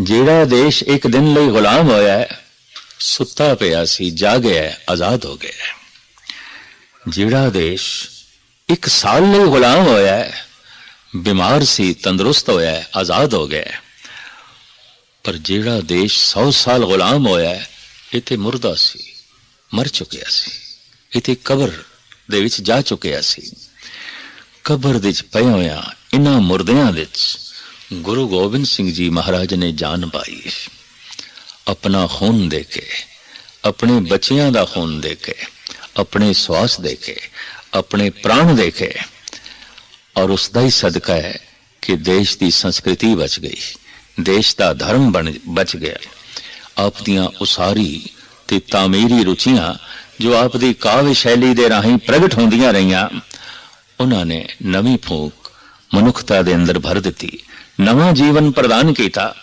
ਜਿਹੜਾ ਦੇਸ਼ ਇੱਕ ਦਿਨ ਲਈ ਗੁਲਾਮ ਹੋਇਆ ਹੈ ਸੁੱਤਾ ਪਿਆ ਸੀ ਜਾਗਿਆ ਹੈ, ਆਜ਼ਾਦ ਹੋ ਗਿਆ ਜਿਹੜਾ ਦੇਸ਼ ਇੱਕ ਸਾਲ ਲਈ ਗੁਲਾਮ ਹੋਇਆ ਹੈ ਬਿਮਾਰ ਸੀ ਤੰਦਰੁਸਤ ਹੋਇਆ ਆਜ਼ਾਦ ਹੋ ਗਿਆ ਪਰ ਜਿਹੜਾ ਦੇਸ਼ 100 ਸਾਲ ਗੁਲਾਮ ਹੋਇਆ ਇੱਥੇ ਇਹ ਮੁਰਦਾ ਸੀ ਮਰ ਚੁੱਕਿਆ ਸੀ। ਇੱਥੇ ਕਬਰ ਦੇ ਵਿੱਚ ਜਾ ਚੁੱਕਿਆ ਸੀ। ਕਬਰ ਦੇ ਵਿੱਚ ਪਏ ਹੋਇਆ ਇਹਨਾਂ ਮੁਰਦਿਆਂ ਵਿੱਚ ਗੁਰੂ ਗੋਬਿੰਦ ਸਿੰਘ ਜੀ ਮਹਾਰਾਜ ਨੇ ਜਾਨ ਪਾਈ। ਆਪਣਾ ਖੂਨ ਦੇ ਕੇ ਆਪਣੇ ਬੱਚਿਆਂ ਦਾ ਖੂਨ ਦੇ ਕੇ ਆਪਣੇ ਸਵਾਸ ਦੇ ਕੇ ਆਪਣੇ ਪ੍ਰਾਣ ਦੇ ਕੇ ਔਰ ਉਸ ਦਾ ਹੀ ਸਦਕਾ ਹੈ ਕਿ ਦੇਸ਼ ਦੀ ਸੰਸਕ੍ਰਿਤੀ ਬਚ ਗਈ, ਦੇਸ਼ ਦਾ ਧਰਮ ਬਣ, ਬਚ ਗਿਆ। ਆਪ ਦੀਆਂ ਉਸਾਰੀ ਤੇ ਤਾਮੀਰੀ ਰੁਚੀਆਂ ਜੋ ਆਪ ਦੀ ਕਾਵਿ ਸ਼ੈਲੀ ਦੇ ਰਾਹੀਂ ਪ੍ਰਗਟ ਹੁੰਦੀਆਂ ਰਹੀਆਂ, ਉਹਨਾਂ ਨੇ ਨਵੀਂ ਫੂਕ ਮਨੁੱਖਤਾ ਦੇ ਅੰਦਰ ਭਰ ਦਿੱਤੀ ਨਵਾਂ ਜੀਵਨ ਪ੍ਰਦਾਨ ਕੀਤਾ